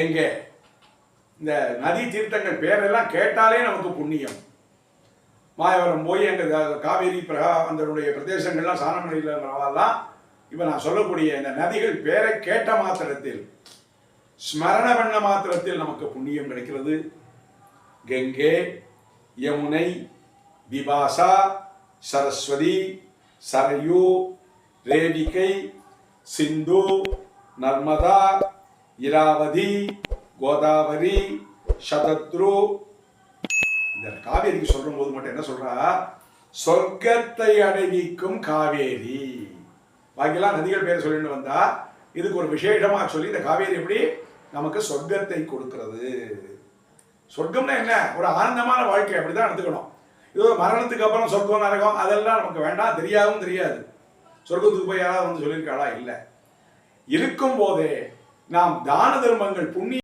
எங்கே? இந்த நதி தீர்த்தங்கள் பேரெல்லாம் கேட்டாலே நமக்கு புண்ணியம். மாயவரம் போய் எங்க காவேரி பிரகா அதனுடைய பிரதேசங்கள்லாம் சாணமணியிலாம் இப்போ நான் சொல்லக்கூடிய இந்த நதிகள் பேரை கேட்ட மாத்திரத்தில் ஸ்மரண பண்ண மாத்திரத்தில் நமக்கு புண்ணியம் கிடைக்கிறது. கங்கே யமுனை விபாசா சரஸ்வதி சரயு ரேவிகை சிந்து நர்மதா இராவதி கோதாவரி சதத்ரு. இந்த காவேரிக்கு சொல்லும் போது மட்டும் என்ன சொல்றா? சொர்க்கத்தை அடைவிக்கும் காவேரி. பாக்கியெல்லாம் நதிகள் பேர் சொல்லிட்டு வந்தா இதுக்கு ஒரு விசேஷமா சொல்லி இந்த காவேரி எப்படி? நமக்கு சொர்க்கத்தை கொடுக்கிறது. சொர்க்கம்னா என்ன? ஒரு ஆனந்தமான வாழ்க்கை அப்படிதான் எடுத்துக்கணும். இது ஒரு மரணத்துக்கு அப்புறம் சொர்க்கம் நரகம் அதெல்லாம் நமக்கு வேண்டாம் தெரியாதும் தெரியாது. சொர்க்கத்துக்கு போய் யாராவது வந்து சொல்லியிருக்காளா? இல்லை. இருக்கும் போதே நாம் தான தர்மங்கள் புண்ணிய